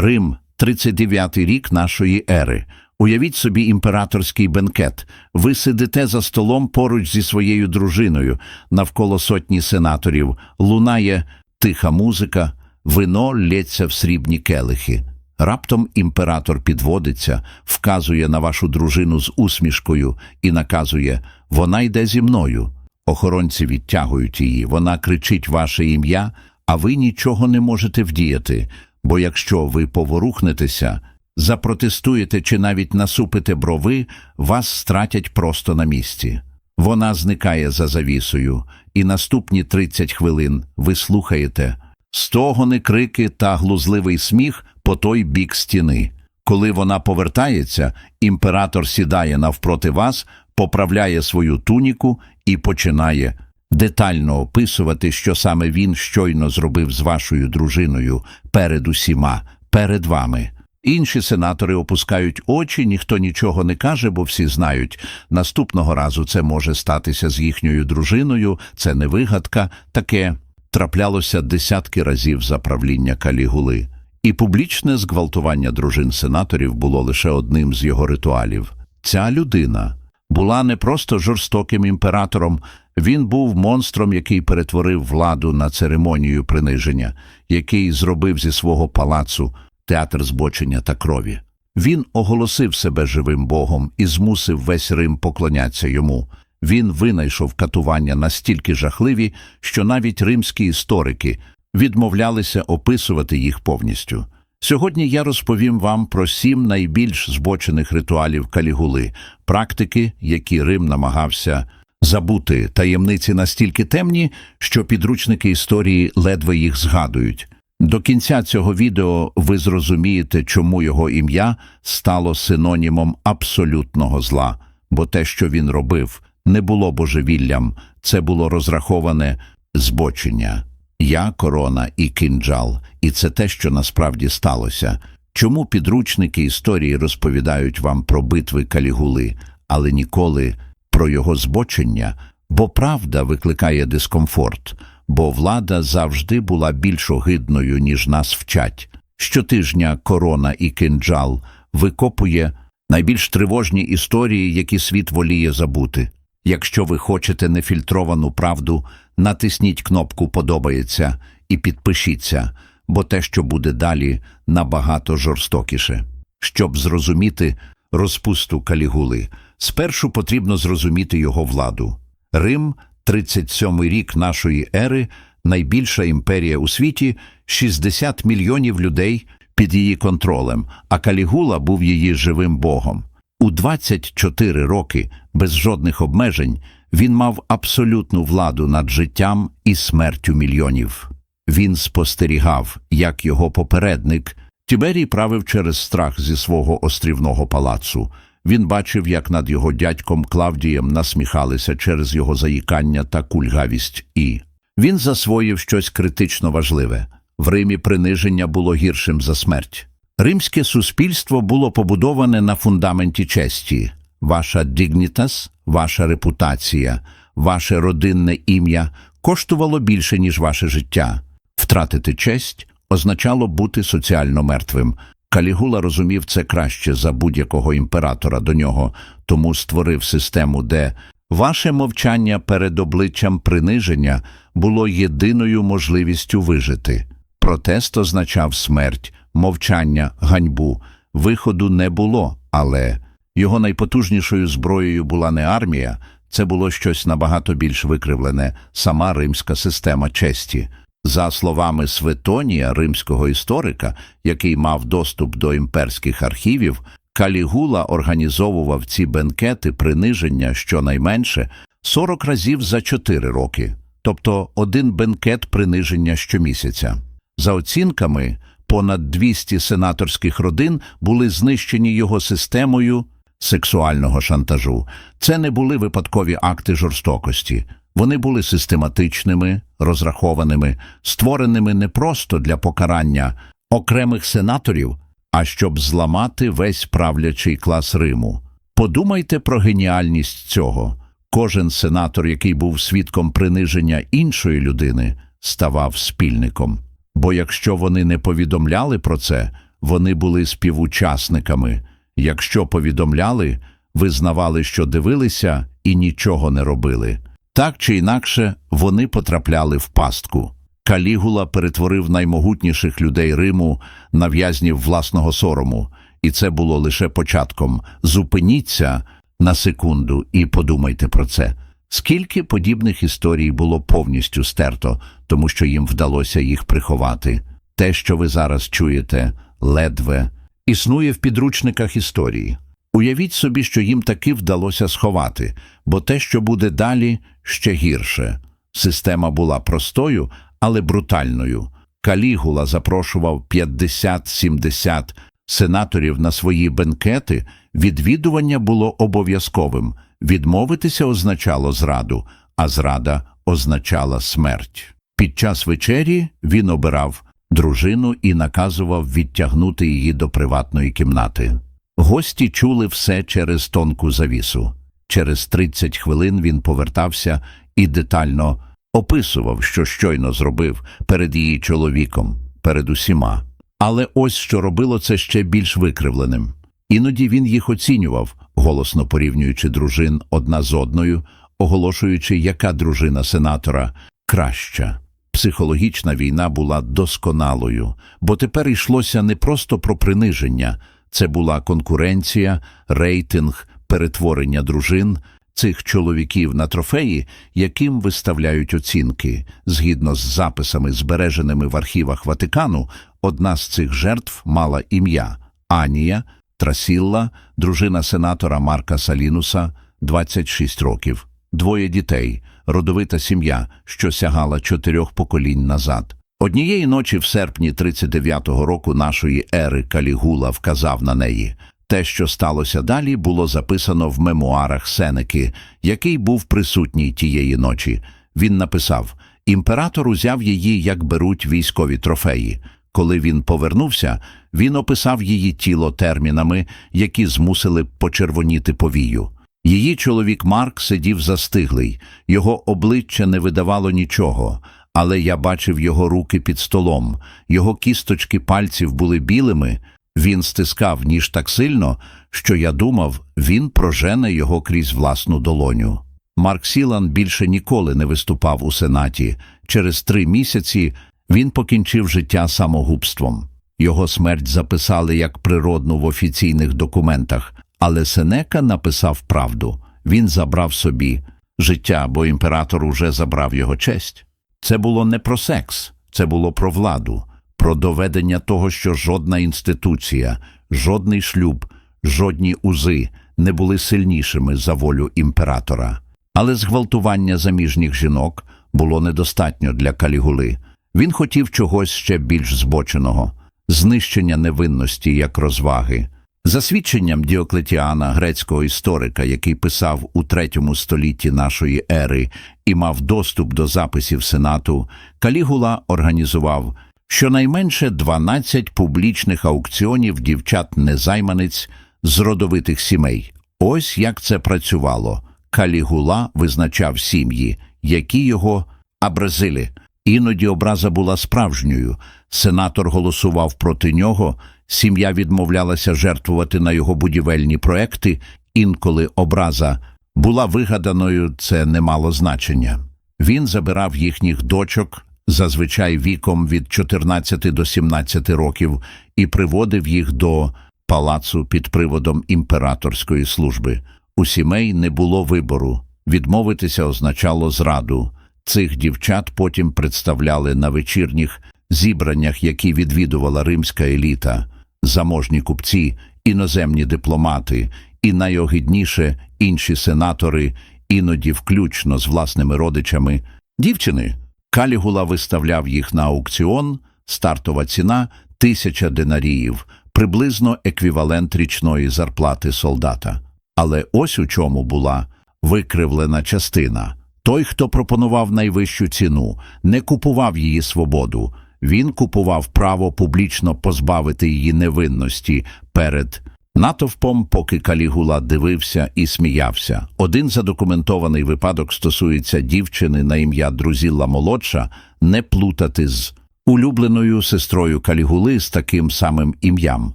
Рим, 39-й рік нашої ери. Уявіть собі імператорський бенкет. Ви сидите за столом поруч зі своєю дружиною, навколо сотні сенаторів, лунає тиха музика, вино лється в срібні келихи. Раптом імператор підводиться, вказує на вашу дружину з усмішкою і наказує «Вона йде зі мною». Охоронці відтягують її, вона кричить ваше ім'я, а ви нічого не можете вдіяти, бо якщо ви поворухнетеся, запротестуєте чи навіть насупите брови, вас стратять просто на місці. Вона зникає за завісою, і наступні 30 хвилин ви слухаєте стогони, крики та глузливий сміх по той бік стіни. Коли вона повертається, імператор сідає навпроти вас, поправляє свою туніку і починає детально описувати, що саме він щойно зробив з вашою дружиною перед усіма, перед вами. Інші сенатори опускають очі, ніхто нічого не каже, бо всі знають. Наступного разу це може статися з їхньою дружиною, це не вигадка, таке траплялося десятки разів за правління Калігули. І публічне зґвалтування дружин сенаторів було лише одним з його ритуалів. Ця людина була не просто жорстоким імператором, він був монстром, який перетворив владу на церемонію приниження, який зробив зі свого палацу театр збочення та крові. Він оголосив себе живим богом і змусив весь Рим поклонятися йому. Він винайшов катування настільки жахливі, що навіть римські історики відмовлялися описувати їх повністю. Сьогодні я розповім вам про сім найбільш збочених ритуалів калігули, практики, які Рим намагався забути, таємниці настільки темні, що підручники історії ледве їх згадують. До кінця цього відео ви зрозумієте, чому його ім'я стало синонімом абсолютного зла, бо те, що він робив, не було божевіллям, це було розраховане збочення. Я корона і кинджал, і це те, що насправді сталося. Чому підручники історії розповідають вам про битви калігули, але ніколи про його збочення, бо правда викликає дискомфорт, бо влада завжди була більш огидною, ніж нас вчать. Щотижня корона і кинджал викопує найбільш тривожні історії, які світ воліє забути. Якщо ви хочете нефільтровану правду, натисніть кнопку Подобається і підпишіться, бо те, що буде далі, набагато жорстокіше. Щоб зрозуміти розпусту калігули, спершу потрібно зрозуміти його владу. Рим, 37-й рік нашої ери, найбільша імперія у світі, 60 мільйонів людей під її контролем, а Калігула був її живим богом. У 24 роки, без жодних обмежень, він мав абсолютну владу над життям і смертю мільйонів. Він спостерігав, як його попередник Тіберій правив через страх зі свого острівного палацу. Він бачив, як над його дядьком Клавдієм насміхалися через його заїкання та кульгавість, і він засвоїв щось критично важливе. В Римі приниження було гіршим за смерть. Римське суспільство було побудоване на фундаменті честі. Ваша дігнітас, ваша репутація, ваше родинне ім'я коштувало більше, ніж ваше життя. Втратити честь означало бути соціально мертвим. Калігула розумів це краще за будь-якого імператора до нього, тому створив систему, де ваше мовчання перед обличчям приниження було єдиною можливістю вижити. Протест означав смерть, мовчання, ганьбу. Виходу не було, але його найпотужнішою зброєю була не армія, це було щось набагато більш викривлене, сама римська система честі. За словами Светонія, римського історика, який мав доступ до імперських архівів, Калігула організовував ці бенкети приниження щонайменше 40 разів за 4 роки, тобто один бенкет приниження щомісяця. За оцінками, понад 200 сенаторських родин були знищені його системою сексуального шантажу. Це не були випадкові акти жорстокості. Вони були систематичними, розрахованими, створеними не просто для покарання окремих сенаторів, а щоб зламати весь правлячий клас Риму. Подумайте про геніальність цього. Кожен сенатор, який був свідком приниження іншої людини, ставав спільником. Бо якщо вони не повідомляли про це, вони були співучасниками. Якщо повідомляли, визнавали, що дивилися і нічого не робили. Так чи інакше, вони потрапляли в пастку. Калігула перетворив наймогутніших людей Риму на в'язнів власного сорому, і це було лише початком. Зупиніться на секунду і подумайте про це. Скільки подібних історій було повністю стерто, тому що їм вдалося їх приховати. Те, що ви зараз чуєте, ледве існує в підручниках історії. Уявіть собі, що їм таки вдалося сховати, бо те, що буде далі, ще гірше. Система була простою, але брутальною. Калігула запрошував 50-70 сенаторів на свої бенкети, відвідування було обов'язковим. Відмовитися означало зраду, а зрада означала смерть. Під час вечері він обирав дружину і наказував відтягнути її до приватної кімнати. Гості чули все через тонку завісу. Через 30 хвилин він повертався і детально описував, що щойно зробив перед її чоловіком, перед усіма. Але ось що робило це ще більш викривленим. Іноді він їх оцінював, голосно порівнюючи дружин одна з одною, оголошуючи, яка дружина сенатора краща. Психологічна війна була досконалою, бо тепер йшлося не просто про приниження, це була конкуренція, рейтинг, перетворення дружин цих чоловіків на трофеї, яким виставляють оцінки. Згідно з записами, збереженими в архівах Ватикану, одна з цих жертв мала ім'я Анія Трасілла, дружина сенатора Марка Салінуса, 26 років, двоє дітей, родовита сім'я, що сягала чотирьох поколінь назад. Однієї ночі в серпні 39-го року нашої ери Калігула вказав на неї. Те, що сталося далі, було записано в мемуарах Сенеки, який був присутній тієї ночі. Він написав: імператор узяв її, як беруть військові трофеї. Коли він повернувся, він описав її тіло термінами, які змусили почервоніти повію. Її чоловік Марк сидів застиглий, його обличчя не видавало нічого, але я бачив його руки під столом, його кісточки пальців були білими, він стискав ніж так сильно, що я думав, він прожене його крізь власну долоню. Марк Сілан більше ніколи не виступав у Сенаті. Через три місяці він покінчив життя самогубством. Його смерть записали як природну в офіційних документах, але Сенека написав правду. Він забрав собі життя, бо імператор уже забрав його честь. Це було не про секс, це було про владу, про доведення того, що жодна інституція, жодний шлюб, жодні узи не були сильнішими за волю імператора. Але зґвалтування заміжніх жінок було недостатньо для калігули. Він хотів чогось ще більш збоченого знищення невинності як розваги. За свідченням Діоклетіана, грецького історика, який писав у третьому столітті нашої ери і мав доступ до записів Сенату, Калігула організував щонайменше 12 публічних аукціонів дівчат-незайманець з родовитих сімей. Ось як це працювало. Калігула визначав сім'ї, які його абразили. Іноді образа була справжньою. Сенатор голосував проти нього, сім'я відмовлялася жертвувати на його будівельні проекти, інколи образа була вигаданою, це не мало значення. Він забирав їхніх дочок, зазвичай віком від 14 до 17 років, і приводив їх до палацу під приводом імператорської служби. У сімей не було вибору. Відмовитися означало зраду. Цих дівчат потім представляли на вечірніх зібраннях, які відвідувала римська еліта, заможні купці, іноземні дипломати і найогидніше інші сенатори, іноді включно з власними родичами. Дівчини Калігула виставляв їх на аукціон, стартова ціна тисяча динаріїв, приблизно еквівалент річної зарплати солдата. Але ось у чому була викривлена частина. Той, хто пропонував найвищу ціну, не купував її свободу, він купував право публічно позбавити її невинності перед натовпом, поки Калігула дивився і сміявся. Один задокументований випадок стосується дівчини на ім'я Друзілла Молодша, не плутати з улюбленою сестрою Калігули з таким самим ім'ям.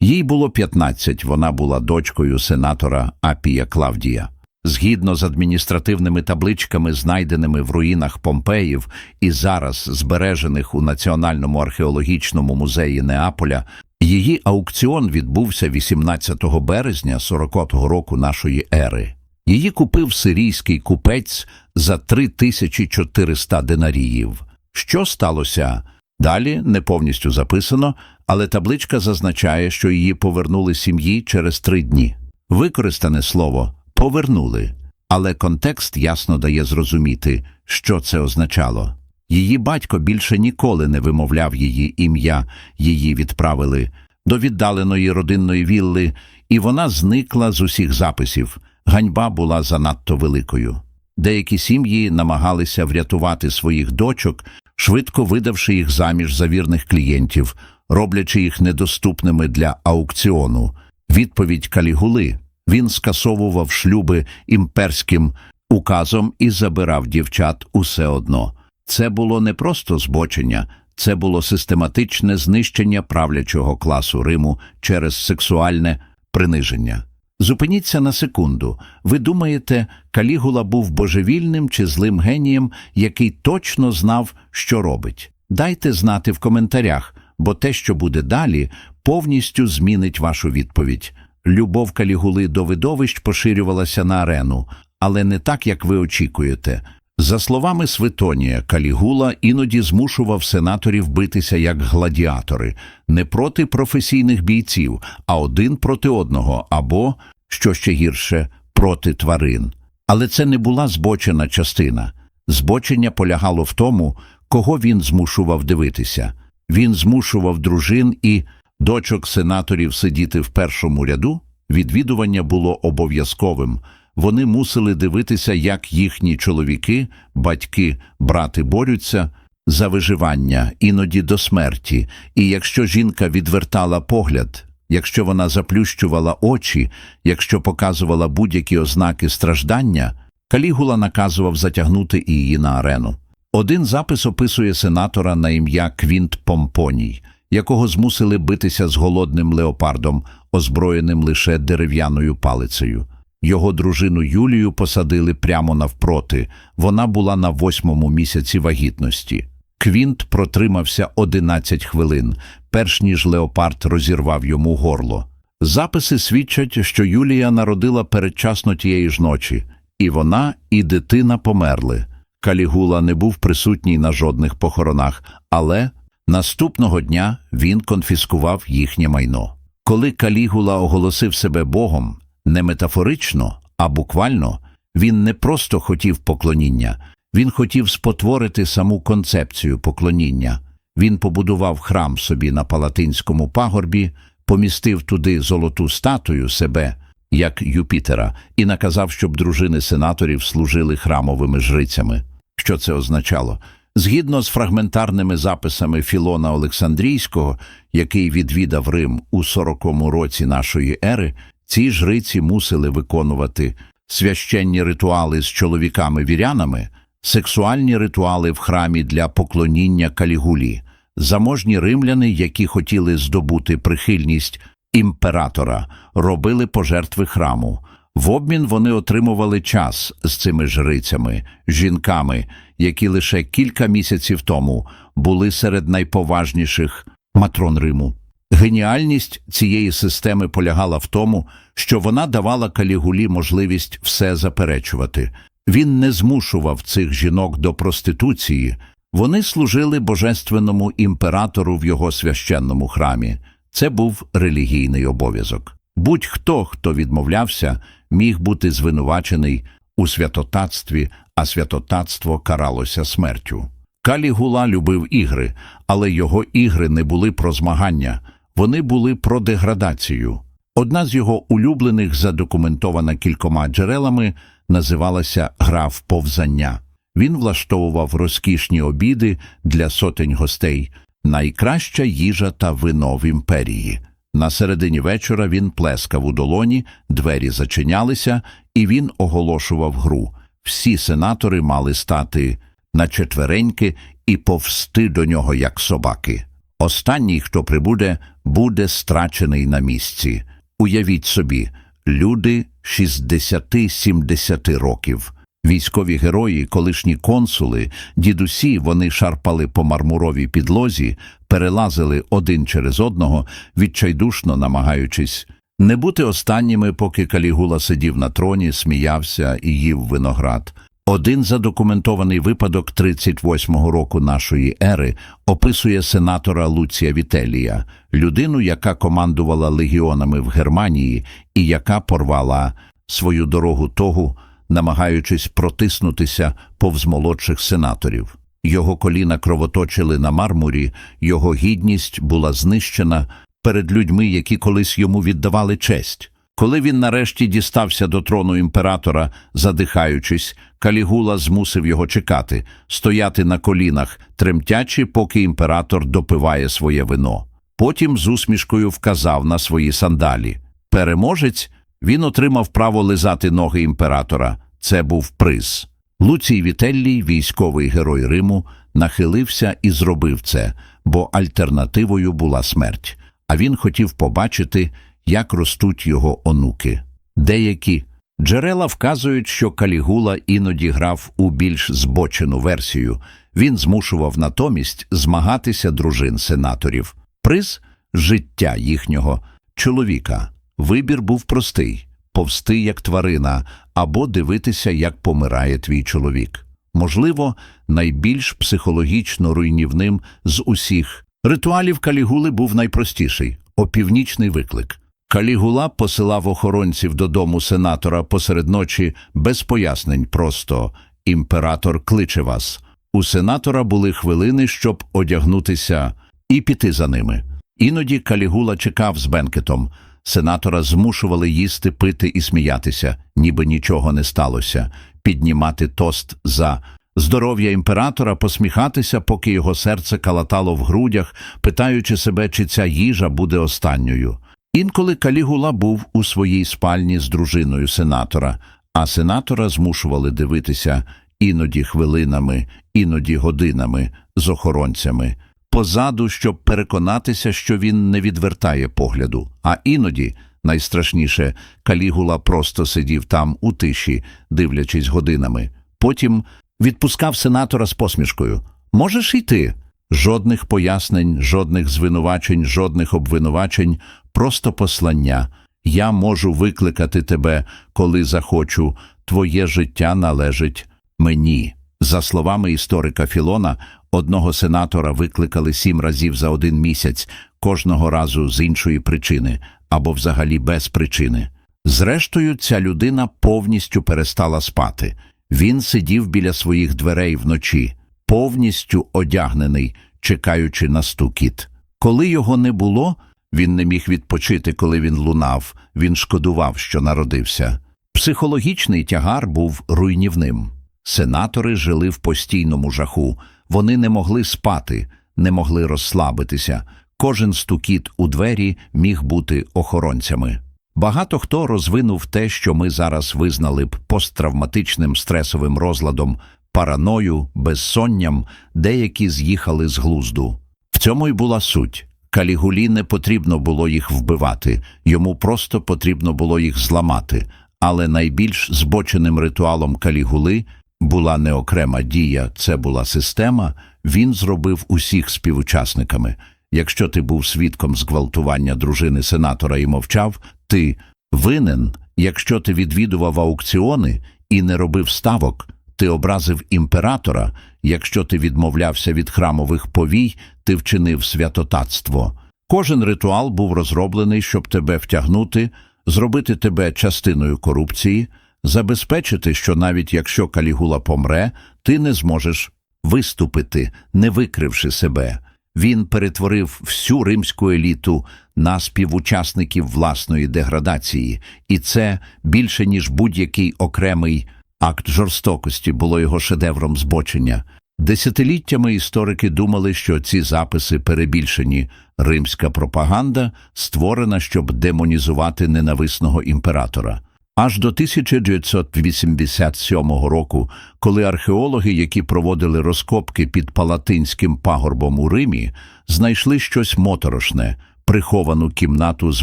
Їй було 15, вона була дочкою сенатора Апія Клавдія. Згідно з адміністративними табличками, знайденими в руїнах Помпеїв і зараз збережених у Національному археологічному музеї Неаполя, її аукціон відбувся 18 березня 40-го року нашої ери. Її купив сирійський купець за 3400 динаріїв. Що сталося? Далі не повністю записано, але табличка зазначає, що її повернули сім'ї через три дні. Використане слово повернули, але контекст ясно дає зрозуміти, що це означало. Її батько більше ніколи не вимовляв її ім'я, її відправили до віддаленої родинної вілли, і вона зникла з усіх записів. Ганьба була занадто великою. Деякі сім'ї намагалися врятувати своїх дочок, швидко видавши їх заміж за вірних клієнтів, роблячи їх недоступними для аукціону. Відповідь Калігули він скасовував шлюби імперським указом і забирав дівчат усе одно. Це було не просто збочення, це було систематичне знищення правлячого класу Риму через сексуальне приниження. Зупиніться на секунду. Ви думаєте, Калігула був божевільним чи злим генієм, який точно знав, що робить? Дайте знати в коментарях, бо те, що буде далі, повністю змінить вашу відповідь. Любов Калігули до видовищ поширювалася на арену, але не так, як ви очікуєте. За словами Свитонія, Калігула іноді змушував сенаторів битися як гладіатори, не проти професійних бійців, а один проти одного, або, що ще гірше, проти тварин. Але це не була збочена частина. Збочення полягало в тому, кого він змушував дивитися. Він змушував дружин і дочок сенаторів сидіти в першому ряду. Відвідування було обов'язковим. Вони мусили дивитися, як їхні чоловіки, батьки, брати борються за виживання, іноді до смерті. І якщо жінка відвертала погляд, якщо вона заплющувала очі, якщо показувала будь-які ознаки страждання, Калігула наказував затягнути її на арену. Один запис описує сенатора на ім'я Квінт Помпоній, якого змусили битися з голодним леопардом, озброєним лише дерев'яною палицею. Його дружину Юлію посадили прямо навпроти. Вона була на восьмому місяці вагітності. Квінт протримався 11 хвилин, перш ніж леопард розірвав йому горло. Записи свідчать, що Юлія народила передчасно тієї ж ночі, і вона, і дитина померли. Калігула не був присутній на жодних похоронах, але наступного дня він конфіскував їхнє майно. Коли Калігула оголосив себе Богом, не метафорично, а буквально, він не просто хотів поклоніння, він хотів спотворити саму концепцію поклоніння. Він побудував храм собі на Палатинському пагорбі, помістив туди золоту статую себе, як Юпітера, і наказав, щоб дружини сенаторів служили храмовими жрицями. Що це означало? Згідно з фрагментарними записами Філона Олександрійського, який відвідав Рим у 40-му році нашої ери, ці жриці мусили виконувати священні ритуали з чоловіками-вірянами, сексуальні ритуали в храмі для поклоніння калігулі, заможні римляни, які хотіли здобути прихильність імператора, робили пожертви храму. В обмін вони отримували час з цими жрицями, жінками, які лише кілька місяців тому були серед найповажніших матрон Риму. Геніальність цієї системи полягала в тому, що вона давала калігулі можливість все заперечувати. Він не змушував цих жінок до проституції, вони служили божественному імператору в його священному храмі. Це був релігійний обов'язок. Будь-хто, хто відмовлявся, міг бути звинувачений у святотатстві, а святотатство каралося смертю. Калігула любив ігри, але його ігри не були про змагання, вони були про деградацію. Одна з його улюблених, задокументована кількома джерелами, називалася Гра в повзання. Він влаштовував розкішні обіди для сотень гостей, найкраща їжа та вино в імперії. На середині вечора він плескав у долоні, двері зачинялися, і він оголошував гру. Всі сенатори мали стати на четвереньки і повсти до нього, як собаки. Останній, хто прибуде, буде страчений на місці. Уявіть собі, люди 60-70 років. Військові герої, колишні консули, дідусі, вони шарпали по мармуровій підлозі, перелазили один через одного, відчайдушно намагаючись не бути останніми, поки Калігула сидів на троні, сміявся і їв виноград. Один задокументований випадок 38-го року нашої ери описує сенатора Луція Вітелія, людину, яка командувала легіонами в Германії і яка порвала свою дорогу тогу, намагаючись протиснутися повз молодших сенаторів. Його коліна кровоточили на мармурі, його гідність була знищена перед людьми, які колись йому віддавали честь. Коли він нарешті дістався до трону імператора, задихаючись, Калігула змусив його чекати, стояти на колінах, тремтячи, поки імператор допиває своє вино. Потім з усмішкою вказав на свої сандалі. Переможець він отримав право лизати ноги імператора. Це був приз. Луцій Вітеллій, військовий герой Риму, нахилився і зробив це, бо альтернативою була смерть. А він хотів побачити, як ростуть його онуки. Деякі джерела вказують, що Калігула іноді грав у більш збочену версію. Він змушував натомість змагатися дружин сенаторів. Приз життя їхнього чоловіка. Вибір був простий повсти як тварина або дивитися, як помирає твій чоловік. Можливо, найбільш психологічно руйнівним з усіх ритуалів Калігули був найпростіший опівнічний виклик. Калігула посилав охоронців додому сенатора посеред ночі без пояснень. Просто імператор кличе вас. У сенатора були хвилини, щоб одягнутися і піти за ними. Іноді Калігула чекав з бенкетом. Сенатора змушували їсти, пити і сміятися, ніби нічого не сталося, піднімати тост за здоров'я імператора, посміхатися, поки його серце калатало в грудях, питаючи себе, чи ця їжа буде останньою. Інколи Калігула був у своїй спальні з дружиною сенатора, а сенатора змушували дивитися іноді хвилинами, іноді годинами з охоронцями позаду, щоб переконатися, що він не відвертає погляду. А іноді, найстрашніше, Калігула просто сидів там у тиші, дивлячись годинами. Потім відпускав сенатора з посмішкою. Можеш йти? Жодних пояснень, жодних звинувачень, жодних обвинувачень, просто послання. Я можу викликати тебе, коли захочу. Твоє життя належить мені. За словами історика Філона, одного сенатора викликали сім разів за один місяць, кожного разу з іншої причини або взагалі без причини. Зрештою, ця людина повністю перестала спати. Він сидів біля своїх дверей вночі, повністю одягнений, чекаючи на стукіт. Коли його не було, він не міг відпочити, коли він лунав, він шкодував, що народився. Психологічний тягар був руйнівним. Сенатори жили в постійному жаху, вони не могли спати, не могли розслабитися. Кожен стукіт у двері міг бути охоронцями. Багато хто розвинув те, що ми зараз визнали б посттравматичним стресовим розладом, параною, безсонням, деякі з'їхали з глузду. В цьому й була суть. Калігулі не потрібно було їх вбивати, йому просто потрібно було їх зламати. Але найбільш збоченим ритуалом Калігули була не окрема дія, це була система. Він зробив усіх співучасниками. Якщо ти був свідком зґвалтування дружини сенатора і мовчав, ти винен. Якщо ти відвідував аукціони і не робив ставок, ти образив імператора. Якщо ти відмовлявся від храмових повій, ти вчинив святотатство. Кожен ритуал був розроблений, щоб тебе втягнути, зробити тебе частиною корупції, забезпечити, що навіть якщо Калігула помре, ти не зможеш виступити, не викривши себе. Він перетворив всю римську еліту на співучасників власної деградації, і це більше ніж будь-який окремий акт жорстокості було його шедевром збочення. Десятиліттями історики думали, що ці записи перебільшені. Римська пропаганда створена, щоб демонізувати ненависного імператора. Аж до 1987 року, коли археологи, які проводили розкопки під Палатинським пагорбом у Римі, знайшли щось моторошне, приховану кімнату з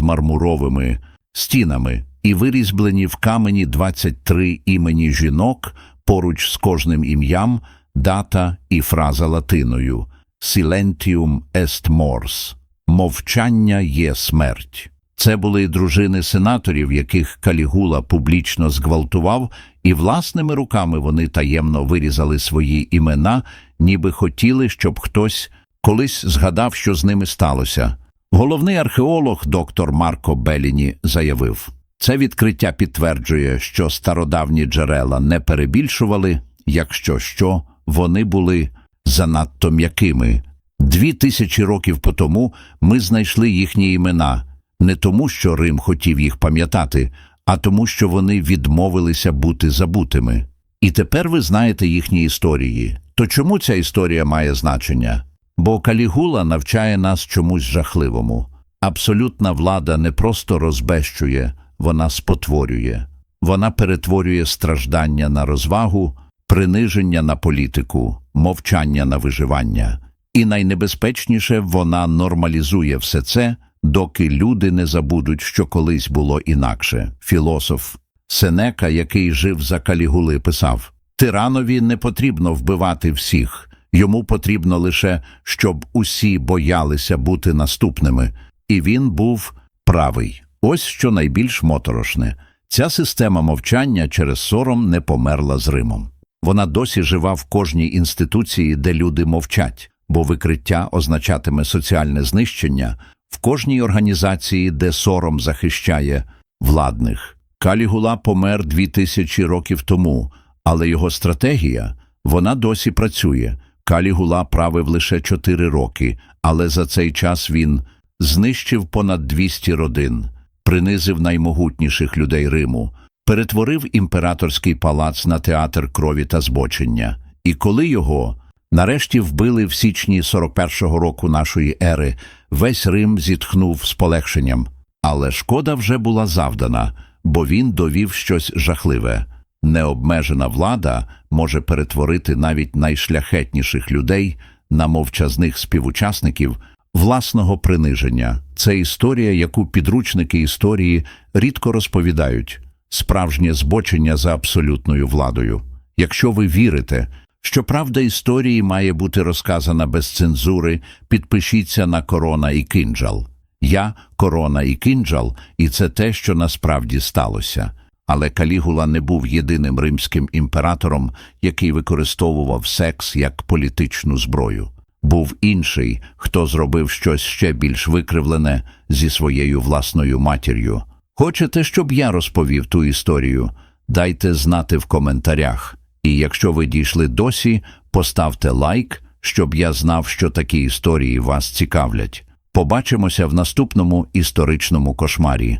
мармуровими стінами і вирізблені в камені 23 імені жінок поруч з кожним ім'ям, дата і фраза латиною «Silentium est mors» – «Мовчання є смерть». Це були дружини сенаторів, яких Калігула публічно зґвалтував, і власними руками вони таємно вирізали свої імена, ніби хотіли, щоб хтось колись згадав, що з ними сталося. Головний археолог доктор Марко Беліні заявив, це відкриття підтверджує, що стародавні джерела не перебільшували, якщо що, вони були занадто м'якими. Дві тисячі років по тому ми знайшли їхні імена не тому, що Рим хотів їх пам'ятати, а тому, що вони відмовилися бути забутими. І тепер ви знаєте їхні історії. То чому ця історія має значення? Бо Калігула навчає нас чомусь жахливому. Абсолютна влада не просто розбещує, вона спотворює. Вона перетворює страждання на розвагу, приниження на політику, мовчання на виживання. І найнебезпечніше вона нормалізує все це, доки люди не забудуть, що колись було інакше. Філософ Сенека, який жив за Калігули, писав Тиранові не потрібно вбивати всіх, йому потрібно лише, щоб усі боялися бути наступними. І він був правий. Ось що найбільш моторошне. Ця система мовчання через сором не померла з Римом. Вона досі жива в кожній інституції, де люди мовчать, бо викриття означатиме соціальне знищення, в кожній організації, де сором захищає владних. Калігула помер дві тисячі років тому, але його стратегія вона досі працює. Калігула правив лише чотири роки, але за цей час він знищив понад 200 родин, принизив наймогутніших людей Риму, перетворив імператорський палац на театр крові та збочення. І коли його нарешті вбили в січні 41-го року нашої ери, весь Рим зітхнув з полегшенням. Але шкода вже була завдана, бо він довів щось жахливе. Необмежена влада може перетворити навіть найшляхетніших людей на мовчазних співучасників власного приниження. Це історія, яку підручники історії рідко розповідають справжнє збочення за абсолютною владою. Якщо ви вірите, що правда історії має бути розказана без цензури, підпишіться на корона і кинджал. Я корона і кинджал, і це те, що насправді сталося. Але Калігула не був єдиним римським імператором, який використовував секс як політичну зброю. Був інший, хто зробив щось ще більш викривлене зі своєю власною матір'ю. Хочете, щоб я розповів ту історію? Дайте знати в коментарях. І якщо ви дійшли досі, поставте лайк, щоб я знав, що такі історії вас цікавлять. Побачимося в наступному історичному кошмарі.